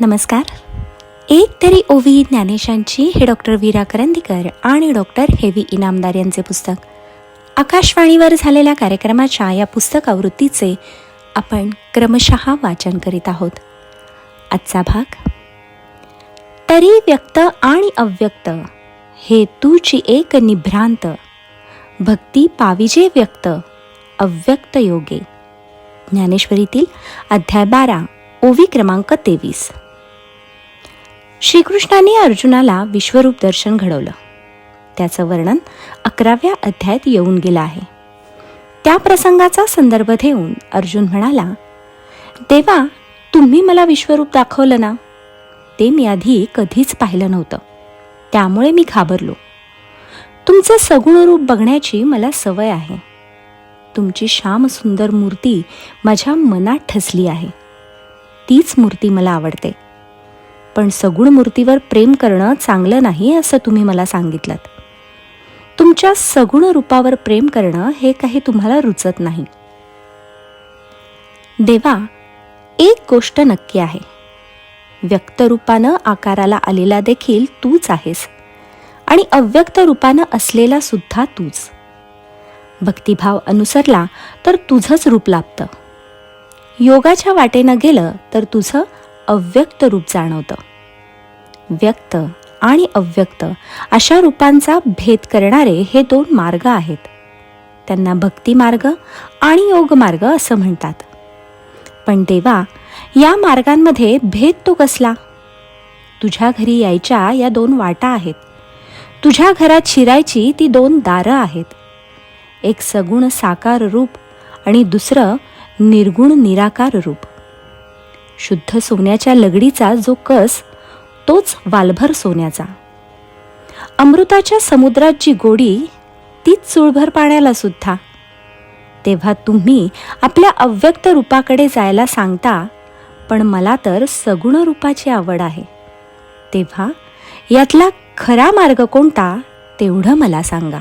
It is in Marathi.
नमस्कार. एक तरी ओवी ज्ञानेशांची हे डॉक्टर वीरा करंदीकर आणि डॉक्टर हेवी इनामदार यांचे पुस्तक. आकाशवाणीवर झालेल्या कार्यक्रमाच्या या पुस्तक आवृत्तीचे आपण क्रमशः वाचन करीत आहोत. आजचा भाग तरी व्यक्त आणि अव्यक्त हे तूची एक निभ्रांत भक्ती पाविजे व्यक्त अव्यक्त योगे. ज्ञानेश्वरीतील अध्याय बारा ओवी क्रमांक तेवीस. श्रीकृष्णाने अर्जुनाला विश्वरूप दर्शन घडवलं. त्याचं वर्णन अकराव्या अध्यायात येऊन गेलं आहे. त्या प्रसंगाचा संदर्भ देऊन अर्जुन म्हणाला देवा तुम्ही मला विश्वरूप दाखवलं ना? ते मी आधी कधीच पाहिलं नव्हतं. त्यामुळे मी घाबरलो. तुमचं सगुण रूप बघण्याची मला सवय आहे. तुमची श्याम सुंदर मूर्ती माझ्या मनात ठसली आहे. तीच मूर्ती मला आवडते. पण सगुण मूर्तीवर प्रेम करणं चांगलं नाही असं तुम्ही मला सांगितलं तुमच्या सगुण रूपावर प्रेम करणं हे काही तुम्हाला रुचत नाही. देवा एक गोष्ट नक्की आहे. व्यक्तरूपानं आकाराला आलेला देखील तूच आहेस आणि अव्यक्त रूपानं असलेला सुद्धा तूच. भक्तिभाव अनुसरला तर तुझंच रूप लाभतं. योगाच्या वाटेनं गेलं तर तुझं अव्यक्त रूप जाणवतं. व्यक्त आणि अव्यक्त अशा रूपांचा भेद करणारे हे दोन मार्ग आहेत. त्यांना भक्ती मार्ग आणि योग मार्ग असं म्हणतात. पण देवा या मार्गांमध्ये भेद तो कसला? तुझ्या घरी यायच्या या दोन वाटा आहेत. तुझ्या घरात शिरायची ती दोन दारं आहेत. एक सगुण साकार रूप आणि दुसरं निर्गुण निराकार रूप. शुद्ध सोन्याच्या लगडीचा जो कस तोच वालभर सोन्याचा. अमृताच्या समुद्रात जी गोडी तीच चुळभर पाण्याला सुद्धा. तेव्हा तुम्ही आपल्या अव्यक्त रूपाकडे जायला सांगता पण मला तर सगुण रूपाची आवड आहे. तेव्हा यातला खरा मार्ग कोणता तेवढं मला सांगा.